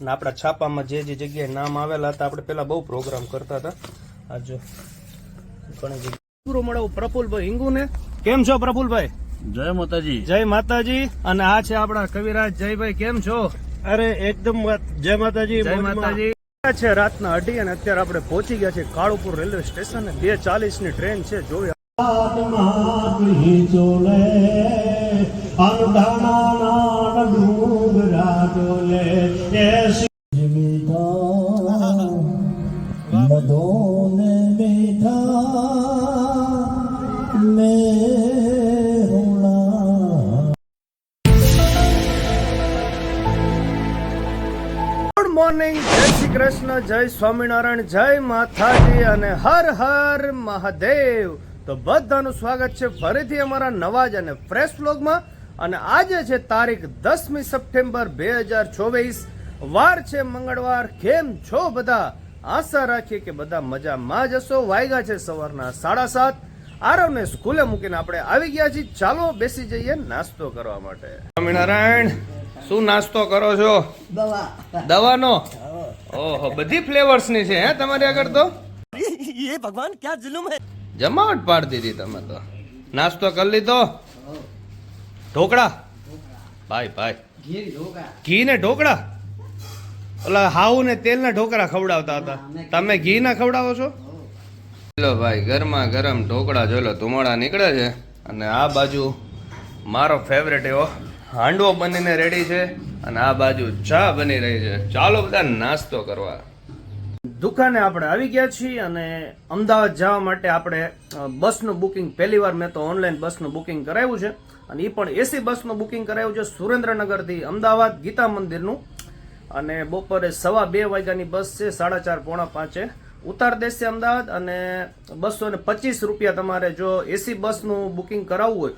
અને આપણા છાપામાં જે જે જગ્યાએ નામ આવેલા હતા આપણે પેલા બહુ પ્રોગ્રામ કરતા હતા. આ જો ઘણી જગ્યાએ. પૂરો મળે પ્રફુલભાઈ હિંગુને. કેમ છો પ્રફુલભાઈ? જય માતાજી. જય માતાજી. અને આ છે આપણા કવિરાજ. જયભાઈ કેમ છો? અરે એકદમ જય માતાજી જય માતાજી. છે રાતના અઢી અને અત્યારે આપણે પહોંચી ગયા છે કાળુપુર રેલવે સ્ટેશન બે ચાલીસની ટ્રેન છે મધોને ગુડ મોર્નિંગ જય શ્રી કૃષ્ણ જય સ્વામિનારાયણ જય માતાજી અને હર હર મહાદેવ. તો બધાનું સ્વાગત છે ફરીથી અમારા નવા જ અને ફ્રેશ વ્લોગમાં અને આજે છે તારીખ દસમી સપ્ટેમ્બર બે હજાર ચોવીસ. વાર છે મંગળવાર. કેમ છો બધા? આશા રાખીએ કે બધા મજામાં જ હશો. વાયગા છે સવારના સાડા સાત. આરવને સ્કૂલે મૂકીને આપણે આવી ગયા છીએ. ચાલો બેસી જઈએ નાસ્તો કરવા માટે. સ્વામિનારાયણ શું નાસ્તો કરો છો? દવાનો? ઓહો બધી ફ્લેવર્સની છે હે તમારી આગળ તો? એ ભગવાન ક્યાં જુલુમ હે? જમાવટ પાડી દીધી તમે તો. નાસ્તો કરી લીધો? ઢોકળા? ભાઈ ભાઈ. ઘી ને ઢોકળા? ઓલા હાઉ ને તેલ ના ઢોકળા ખવડાવતા હતા. તમે ઘી ના ખવડાવો છો? ચલો ભાઈ ગરમા ગરમ ઢોકળા જોલો ધુમાડા નીકળે છે. અને આ બાજુ મારો ફેવરેટ એવો હાંડવો બનીને રેડી છે અને આ બાજુ ચા બની રહી છે. ચાલો બધા નાસ્તો કરવા. દુકાને આપણે આવી ગયા છીએ અને અમદાવાદ જવા માટે આપણે બસનું બુકિંગ પહેલી વાર મેં તો ઓનલાઈન બસનું બુકિંગ કરાવ્યું છે. અને એ પણ એસી બસનું બુકિંગ કરાવ્યું છે સુરેન્દ્રનગરથી અમદાવાદ ગીતા મંદિરનું. અને બપોરે સવા બે વાગ્યાની બસ છે, સાડા ચાર પોણા પાંચે ઉતાર દેશે અમદાવાદ અને બસો ને પચીસ રૂપિયા તમારે જો એસી બસનું બુકિંગ કરાવવું હોય,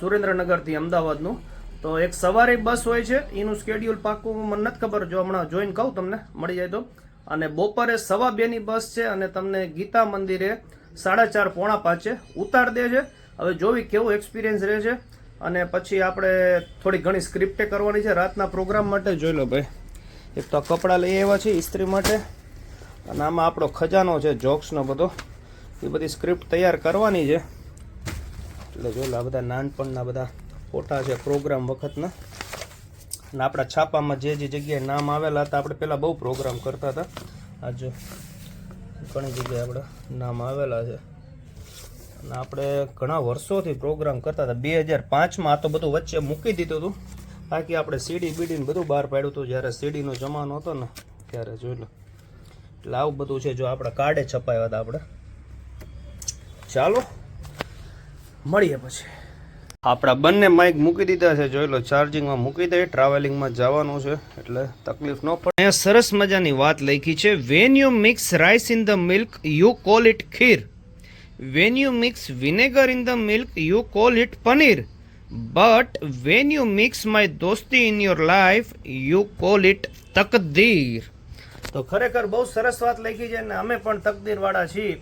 સુરેન્દ્રનગરથી અમદાવાદનું, તો એક સવારે બસ હોય છે, એનું સ્કેડ્યુલ પાકું મને નથી ખબર, જો હમણાં જોઈને કહું તમને, મળી જાય તો. અને બપોરે સવા બેની બસ છે અને તમને ગીતા મંદિરે સાડા ચાર પોણા પાંચે ઉતાર દે છે. હવે જોવી કેવો એક્સપિરિયન્સ રહે છે. અને પછી આપણે થોડી ઘણી સ્ક્રિપ્ટે કરવાની છે. રાતના પ્રોગ્રામ માટે જોઈ લો ભાઈ. એક તો કપડાં લઈ આવ્યા છે ઇસ્ત્રી માટે. અને આમાં આપણો ખજાનો છે જોક્સનો બધો. એ બધી સ્ક્રિપ્ટ તૈયાર કરવાની છે. એટલે જોઈ લો આ બધા નાનપણના બધા ફોટા છે પ્રોગ્રામ વખતના. અને આપણા છાપામાં જે જે જગ્યાએ નામ આવેલા હતા, આપણે પહેલાં બહુ પ્રોગ્રામ કરતા હતા. આ જો ઘણી જગ્યાએ આપણા નામ આવેલા છે. અને આપણે ઘણા વર્ષોથી પ્રોગ્રામ કરતા હતા. બે હજાર પાંચમાં આ તો બધું વચ્ચે મૂકી દીધું હતું. બાકી આપણે સીડી બીડીને બધું બહાર પાડ્યું હતું. જ્યારે સીડીનો જમાનો હતો ને, ત્યારે જોઈ લો. એટલે આવું બધું છે જો આપણે કાર્ડે છપાયા હતા આપણે. ચાલો, મળીએ પછી. આપણા બંને માઇક મૂકી દીધા છે. જોઈ લો ચાર્જિંગમાં મૂકી દે ટ્રાવેલિંગમાં જવાનું છે. એટલે તકલીફ ન પડે. અહીંયા સરસ મજાની વાત લખી છે. When you mix rice in the milk you call it kheer when you mix vinegar in the milk you call it paneer but when you mix my દોસ્તી in your life you call it તકદીર તો ખરેખર બહુ સરસ વાત લખી છે અને અમે પણ તકદીર વાળા છીએ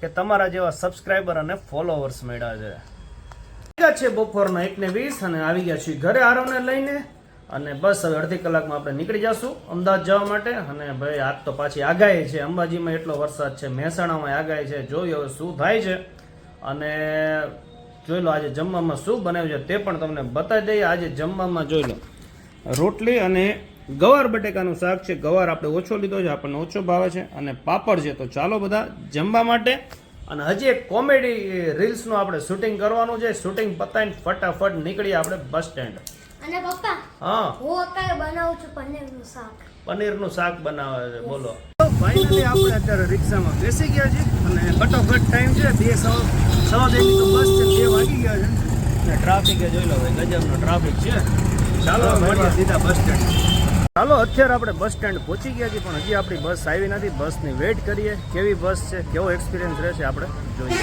કે તમારા જેવા સબસ્ક્રાઇબર અને ફોલોવર્સ મળ્યા છે. બપોરના એક ને વીસ અને આવી ગયા છીએ. ઘરે આરવને લઈને અને બસ હવે અડધી કલાકમાં આપણે નીકળી જશું અમદાવાદ જવા માટે. અને ભાઈ, આજ તો પાછી આગાહી છે. અંબાજીમાં એટલો વરસાદ છે, મહેસાણામાં આગાહી છે. જોઈએ હવે શું થાય છે. અને જોઈ લો આજે જમવામાં શું બનાવ્યું છે તે પણ તમને બતાવી દઈએ. આજે જમવામાં જોઈ લો, રોટલી અને ગવાર બટેકાનું શાક છે. ગવાર આપણે ઓછો લીધો છે, આપણને ઓછો ભાવે છે. અને પાપડ છે. તો ચાલો બધા જમવા માટે. અને હજી એક કોમેડી રીલ્સનું આપણે શૂટિંગ કરવાનું છે. શૂટિંગ પતાવીને ફટાફટ નીકળીએ આપણે બસ સ્ટેન્ડ. અને પપ્પા હા. હું અત્યારે બનાવું છું પનીરનું શાક. પનીરનું શાક બનાવે છે બોલો. ફાઇનલી આપણે અત્યારે રિક્ષામાં બેસી ગયા છીએ અને કટોકટ ટાઈમ છે બે સવા સવા બે ની તો બસ છે બે વાગી ગયા છે. ને ટ્રાફિકે જોઈ લો ભાઈ ગજબનો ટ્રાફિક છે. ચાલો મળીએ સીધા બસ સ્ટેન્ડ ચાલો અત્યારે આપણે બસ સ્ટેન્ડ પહોંચી ગયા છીએ પણ હજી આપણી બસ આવી નથી. બસની વેઇટ કરીએ. કેવી બસ છે કેવો એક્સપિરિયન્સ રહેશે આપણે જોઈએ.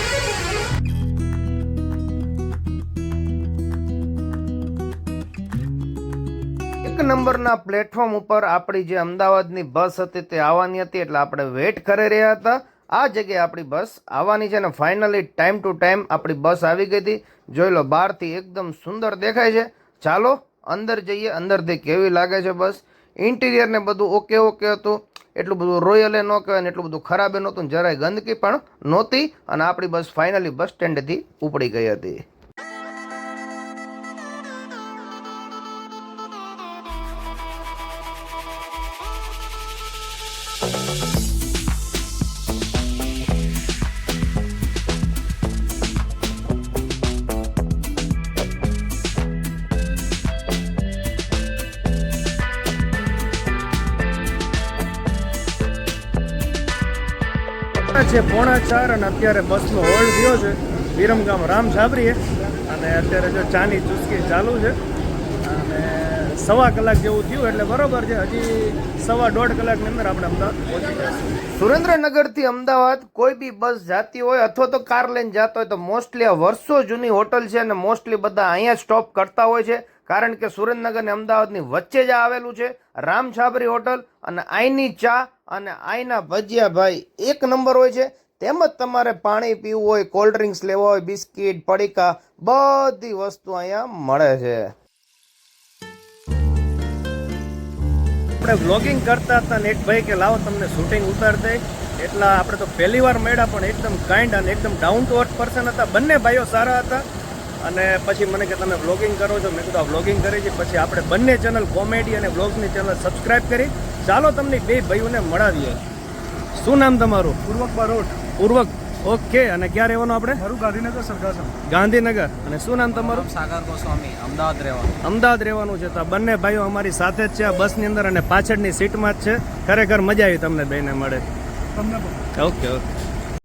નંબરના પ્લેટફોર્મ ઉપર આપણી જે અમદાવાદની બસ હતી તે આવવાની હતી, એટલે આપણે વેઇટ કરી રહ્યા હતા. આ જગ્યાએ આપણી બસ આવવાની છે ને ફાઇનલી ટાઈમ ટુ ટાઈમ આપણી બસ આવી ગઈ હતી. જોઈ લો, બહારથી એકદમ સુંદર દેખાય છે. ચાલો, અંદર જઈએ, અંદરથી કેવી લાગે છે બસ? ઇન્ટિરિયર ને બધું ઓકે ઓકે હતું. એટલું બધું રોયલે ન કહેવાય ને એટલું બધું ખરાબે નહોતું જરાય ગંદકી પણ નહોતી. અને આપણી બસ ફાઇનલી બસ સ્ટેન્ડથી ઉપડી ગઈ હતી. છે પોણા ચાર અને અત્યારે બસનો હોલ્ડ થયો છે. વિરમગામ રામ છાબરીએ અને અત્યારે જો ચાની ચુસ્કી ચાલુ છે. અને સવા કલાક જેવું થયું એટલે બરોબર છે. હજી સવા દોઢ કલાકની અંદર આપણે અમદાવાદ પહોંચી જઈશું સુરેન્દ્રનગરથી અમદાવાદ કોઈ બી બસ જાતી હોય અથવા તો કાર લઈને જતો હોય તો મોસ્ટલી આ વર્ષો જૂની હોટલ છે અને મોસ્ટલી બધા અહીંયા સ્ટોપ કરતા હોય છે. કારણ કે સુરેન્દ્રનગર ને અમદાવાદની વચ્ચે જ આવેલું છે. રામ છાબરી હોટલ અને આઈની ચા અને આઈના ભજીયા ભાઈ એક નંબર હોય છે. તેમજ તમારે પાણી પીવું હોય કોલ્ડ ડ્રિંક્સ લેવા હોય, બિસ્કિટ, પડીકા, બધી વસ્તુ અહીંયા મળે છે. આપણે વ્લોગિંગ કરતા હતા ને એક ભાઈ કે, લાવો તમને શૂટિંગ ઉતાર દે. એટલા આપણે તો પહેલી વાર મળ્યા, પણ એકદમ કાઇન્ડ અને એકદમ ડાઉન ટુ અર્થ પર્સન હતા. બંને ભાઈઓ સારા હતા. અને પછી મને કે તમે વ્લોગિંગ કરો છો મેં કીધું આ વ્લોગિંગ કરી છે પછી આપણે બંને ચેનલ કોમેડી અને વ્લોગ્સની ચેનલ સબસ્ક્રાઇબ કરી. ચાલો તમને બે ભાઈઓને મળાવીએ. શું નામ તમારું? પૂર્વક બારોટ. પૂર્વક ઓકે અને ક્યાં રહેવાનું આપણે? મારું ગાંધીનગર સરગાસમ ગાંધીનગર. અને શું નામ તમારું? સાગર ગોસ્વામી અમદાવાદ રહેવાનું. અમદાવાદ રહેવાનું છે તો બંને ભાઈઓ અમારી સાથે જ છે આ બસની અંદર અને પાછળની સીટમાં જ છે. ખરેખર મજા આવી તમને બેને મળે. તમને ઓકે ઓકે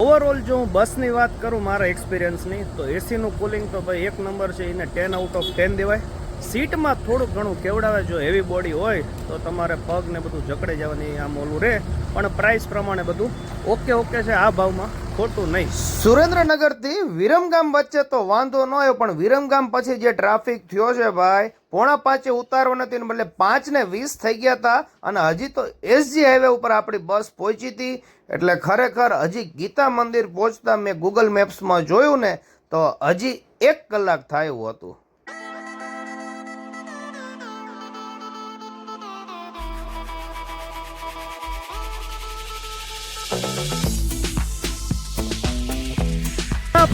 ઓવરઓલ જો હું બસની વાત કરું, મારા એક્સપિરિયન્સની તો એસીનું કુલિંગ તો ભાઈ એક નંબર છે, એને ટેન આઉટ ઓફ ટેન દેવાય. સીટમાં થોડું ઘણું કેવડાવે જો હેવી બોડી હોય, તો તમારે પગ ને બધું જકડે જવાની આમ ઓલું રહે. પણ પ્રાઇસ પ્રમાણે બધું ઓકે ઓકે છે આ ભાવમાં, ખોટું નહીં. સુરેન્દ્રનગરથી વિરમગામ વચ્ચે તો વાંધો ન આવ્યો, પણ વિરમગામ પછી જે ટ્રાફિક થયો છે ભાઈ, પોણા પાંચે ઉતારવો નથી બદલે પાંચ ને વીસ થઈ ગયા હતા, અને હજી તો એસજી હાઈવે ઉપર આપણી બસ પહોંચી હતી. એટલે ખરેખર હજી ગીતા મંદિર પહોંચતા મેં ગૂગલ મેપ્સમાં જોયું ને, તો હજી એક કલાક થાય એવું હતું.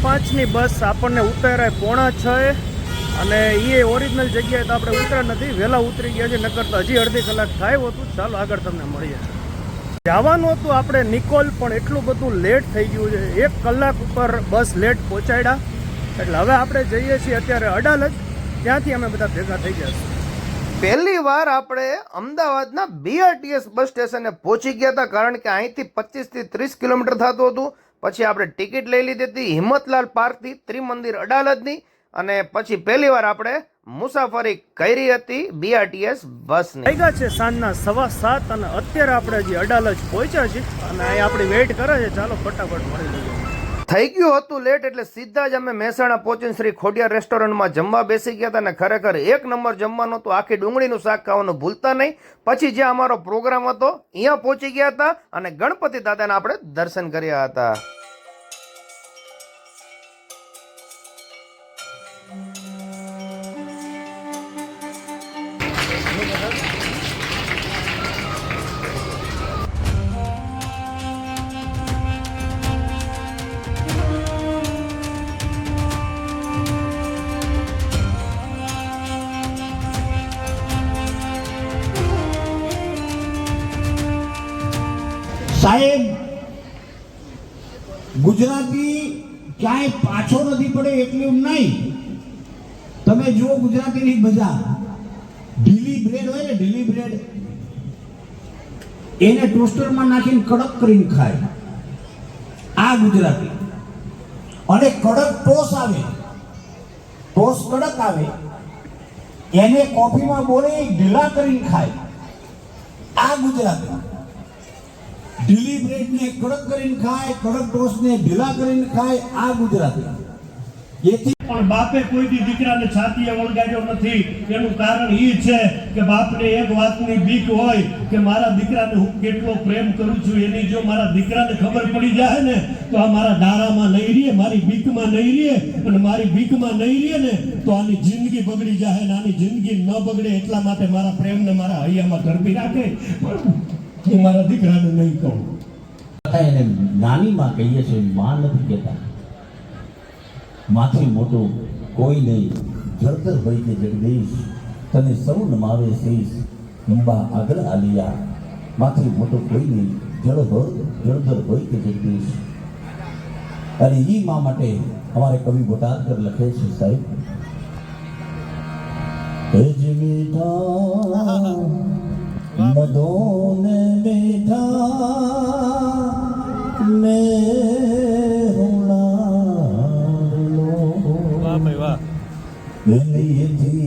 પાંચની બસ આપણને ઉતરાય પોણા છ અને એ ઓરિજિનલ જગ્યાએ તો આપણે ઉતરા નથી. વહેલા ઉતરી ગયા છે, નકર તો હજી અડધી કલાક થાય હતું. ચાલો આગળ તમને મળીએ. જવાનું હતું આપણે નિકોલ, પણ એટલું બધું લેટ થઈ ગયું છે. એક કલાક ઉપર બસ લેટ પહોંચાડ્યા. એટલે હવે આપણે જઈએ છીએ અત્યારે અડાલજ. ત્યાંથી અમે બધા ભેગા થઈ ગયા છીએ. પહેલી વાર આપણે અમદાવાદના બીઆરટીએસ બસ સ્ટેશને પહોંચી ગયા હતા, કારણ કે અહીંથી પચીસથી ત્રીસ કિલોમીટર થતું હતું. પછી આપણે ટિકિટ લઈ લીધી હતી હિંમતલાલ પાર્કથી ત્રિમંદિર અડાલજની અને પછી પહેલી વાર આપણે મુસાફરી કરી હતી બીઆરટીએસ બસની. ગયા છે સાંજના સવા સાત અને અત્યારે આપણે જે અડાલજ પહોંચ્યા છીએ અને અહીં આપણી વેઇટ કરે છે. ચાલો ફટાફટ મળી થઈ ગયું હતું લેટ એટલે સીધા જ અમે મહેસાણા પહોંચીને શ્રી ખોડિયા રેસ્ટોરન્ટમાં જમવા બેસી ગયા હતા અને ખરેખર એક નંબર જમવાનું હતું આખી ડુંગળીનું શાક ખાવાનું ભૂલતા નહીં. પછી જ્યાં અમારો પ્રોગ્રામ હતો અહીંયા પહોંચી ગયા હતા અને ગણપતિ દાદાના આપણે દર્શન કર્યા હતા. ગુજરાતી ક્યાંય પાછો નથી પડે એટલું નહીં. તમે જુઓ ગુજરાતીની મજા ઢીલી બ્રેડ હોય ને, ઢીલી બ્રેડ એને ટોસ્ટરમાં નાખીને કડક કરીને ખાય. આ ગુજરાતી. અને કડક ટોસ આવે. ટોસ કડક આવે. એને કોફીમાં બોળી ઢીલા કરીને ખાય. આ ગુજરાતી. ઢીલી બ્રેડને કડક કરીને ખાય, કડક ટોસ્ટને ઢીલા કરીને ખાય, આ ગુજરાતી. એથી પણ બાપે કોઈ દી દીકરાને છાતીએ વળગાડ્યો નથી. એનું કારણ એ છે કે બાપને એક વાતની બીક હોય કે મારા દીકરાને હું કેટલો પ્રેમ કરું છું એની જો મારા દીકરાને ખબર પડી જાય ને, તો આ મારા દારામાં નહીં રહીએ, મારી બીકમાં નહીં રહીએ અને મારી બીકમાં નહીં રહીએ ને, તો આની જિંદગી બગડી જાય ને આની જિંદગી ન બગડે એટલા માટે મારા પ્રેમને મારા હૈયામાં ધરપી રાખે. પણ મારા દીકરાને નહીં કહું. એને નાની કહીએ છીએ, માં નથી કહેતા. માથી મોટું કોઈ નહીં જળતર હોય જગદીશ, તને સૌ નમાવે શીશ અંબા આગળ આલિયા. માથી મોટો કોઈ નહીં જળ જળધર હોય કે જગદીશ. અને એ માં માટે અમારે કવિ બોટાદકર લખે છે, સાહેબ. હે જ મીઠા મધોને બેઠા મેં હુણાલો વાહ ભાઈ વાહ દિલીથી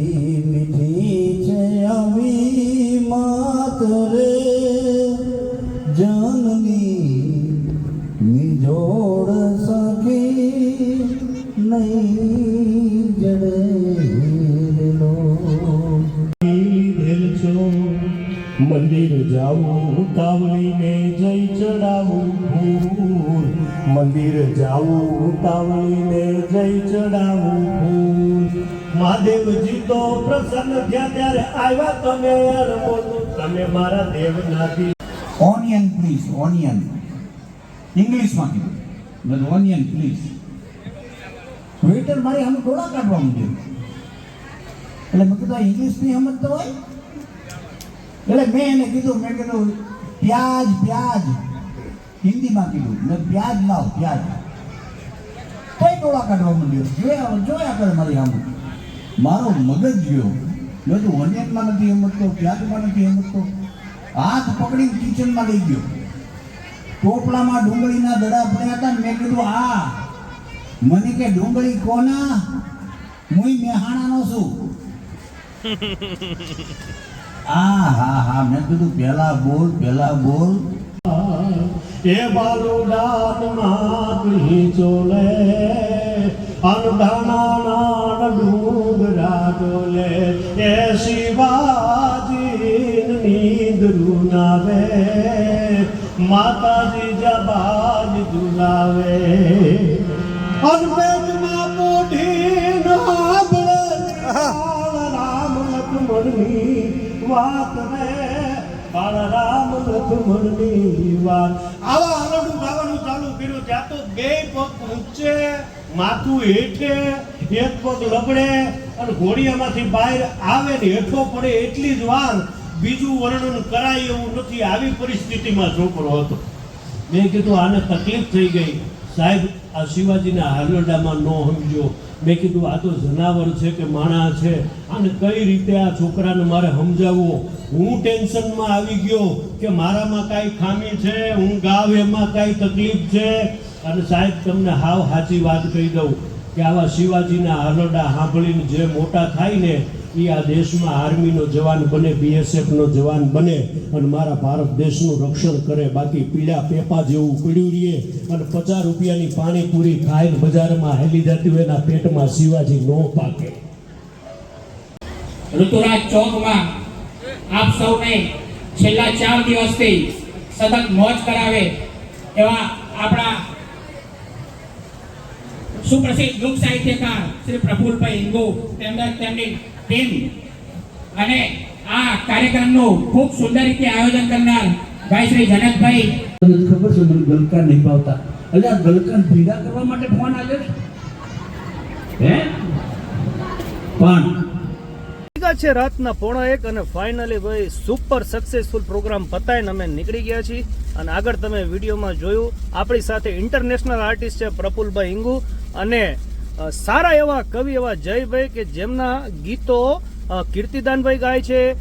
મંદિર જાવું, ઉતાવળીને જય ચડાવું ફૂલ મહાદેવજી તો પ્રસન્ન થયા ત્યારે આવ્યા તમે તમે મારા દેવનાથી ઓનિયન પ્લીઝ ઓનિયન ઇંગ્લિશમાં કીધું. મેં ઓનિયન પ્લીઝ વેટર મારી આમ ટોળા કાઢવા માંડ્યો એટલે મેં કીધું ઇંગ્લિશની સમજતો હોય. એટલે મેં એને કીધું, મેં કીધું, પ્યાજ પ્યાજ. હિન્દીમાં કીધું મેં પ્યાજ લાવ પ્યાજ. તોય ટોળા કાઢવા માંડ્યો. જોયા જોયા કરે મારી આમ મારો મગજ ગયો. મેં તો ઓનિયનમાં નથી સમજતો પ્યાજમાં નથી સમજતો હાથ પકડીને કિચનમાં લઈ ગયો. ટોપલામાં ડુંગળીના દડા પડ્યા હતા ને મેં કીધું આ મને કે ડુંગળી કોના? હું મેહાણાનો છું. આ હા હા. મેં કીધું પહેલા બોલ પહેલા બોલ. એ બાલુડાન માગણી ચોલે અનધાના નાન ડુંગરા ડોલે એ શિવાજી નીંદ રૂનાવે માતાજી જબાજ ઝુલાવે અનપેટમાં પોઢી નાભળે કાળ રામ લક્ષ્મણની વાત રે. રામ વાત આવા આરડું ગાવાનું ચાલુ કર્યું. ત્યાં તો બે પગ ઊંચે, માથું હેઠે, એક પગ લબડે અને ઘોડિયામાંથી બહાર આવે ને હેઠો પડે એટલી જ વાર બીજું વર્ણન કરાય એવું નથી. આવી પરિસ્થિતિમાં છોકરો હતો. મેં કીધું, આને તકલીફ થઈ ગઈ. સાહેબ, આ શિવાજીના હારડામાં ન સમજો મેં કીધું, આ તો જનાવર છે કે માણા છે? અને કઈ રીતે આ છોકરાને મારે સમજાવવો? હું ટેન્શનમાં આવી ગયો કે મારામાં કાંઈ ખામી છે, હું ગાવ એમાં કાંઈ તકલીફ છે? અને સાહેબ, તમને હાવ સાચી વાત કહી દઉં કે આવા શિવાજીના હારડા સાંભળીને જે મોટા થાય ને એ આ દેશમાં આર્મીનો જવાન બને, બીએસએફનો જવાન બને અને મારા ભારત દેશનું રક્ષણ કરે. બાકી પીડા પેપા જેવું પીડ્યું રહીએ અને પચાસ રૂપિયાની પાણીપુરી ખાઈને બજારમાં હેલી જતી હોય એના પેટમાં શિવાજી નો પાકે. ઋતુરાજ ચોકમાં આપ સૌને છેલ્લા ચાર દિવસથી સતત મોજ કરાવે એવા આપણા સુપ્રસિદ્ધ લોક સાહિત્યકાર શ્રી પ્રફુલભાઈ હિંગુ તેમજ તેમની ટીમ અને આ કાર્યક્રમનું ખૂબ સુંદર રીતે આયોજન કરનાર ભાઈ શ્રી જનકભાઈ. ખબર છે મને ગલકાર નહીં ભાવતા એટલે આ ગલકાર ભેગા કરવા માટે ફોન આવ્યો છે? હે? પણ. છે રાતના પોણા એક અને ફાઇનલી ભાઈ સુપર સક્સેસફુલ પ્રોગ્રામ પતાઈને અમે નીકળી ગયા છીએ. અને આગળ તમે વિડીયોમાં જોયું આપણી સાથે ઇન્ટરનેશનલ આર્ટિસ્ટ છે પ્રફુલભાઈ હિંગુ અને સારા એવા કવિ એવા જયભાઈ કે જેમના ગીતો કીર્તિદાનભાઈ ગાય છે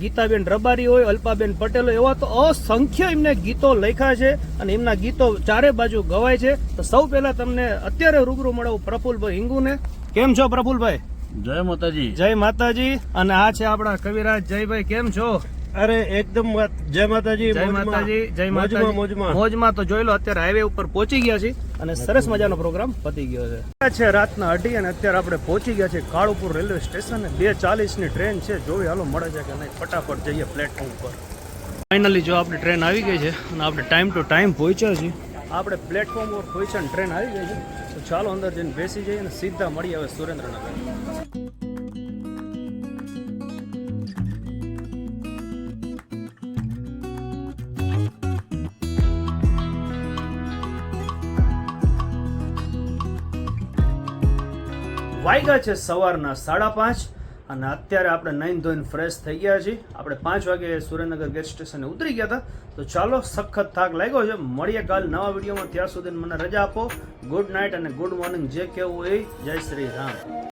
ગીતાબેન રબારી હોય અલ્પાબેન પટેલ હોય એવા તો અસંખ્ય એમને ગીતો લખ્યા છે અને એમના ગીતો ચારે બાજુ ગવાય છે. તો સૌ પહેલા તમને અત્યારે રૂબરૂ મળવું પ્રફુલભાઈ હિંગુને. કેમ છો પ્રફુલભાઈ? જય માતાજી. જય માતાજી. અને આ છે આપણા કવિરાજ જયભાઈ. કેમ છો? અરે એકદમ વાત. જય માતાજી જય માતાજી જય માતાજી. મોજમાં. મોજમાં તો જોઈ લો અત્યારે હાઈવે ઉપર પહોંચી ગયા છે અને સરસ મજાનો પ્રોગ્રામ પતી ગયો છે. છે રાતના અઢી અને અત્યારે આપણે પહોંચી ગયા છે કાળુપુર રેલવે સ્ટેશન. બે ચાલીસની ટ્રેન છે. જોવી હાલો મળે છે કે નહીં. ફટાફટ જઈએ પ્લેટફોર્મ પર ફાઇનલી જો આપણી ટ્રેન આવી ગઈ છે અને આપણે ટાઈમ ટુ ટાઈમ પહોંચ્યા છીએ. આપણે પ્લેટફોર્મ પર પહોંચ્યા ટ્રેન આવી ગઈ છે. તો ચાલો અંદર જઈને બેસી જઈએ અને સીધા મળીએ હવે સુરેન્દ્રનગર. વાગ્યા છે સવારના સાડા પાંચ અને અત્યારે આપણે નાઈન ધોઈને ફ્રેશ થઈ ગયા છીએ. આપણે પાંચ વાગે સુરેન્દ્રનગર ગેટ સ્ટેશને ઉતરી ગયા હતા. તો ચાલો સખત થાક લાગ્યો છે. મળીએ કાલ નવા વિડીયોમાં. ત્યાં સુધી મને રજા આપો. ગુડ નાઇટ અને ગુડ મોર્નિંગ જે કહેવું એ. જય શ્રી રામ.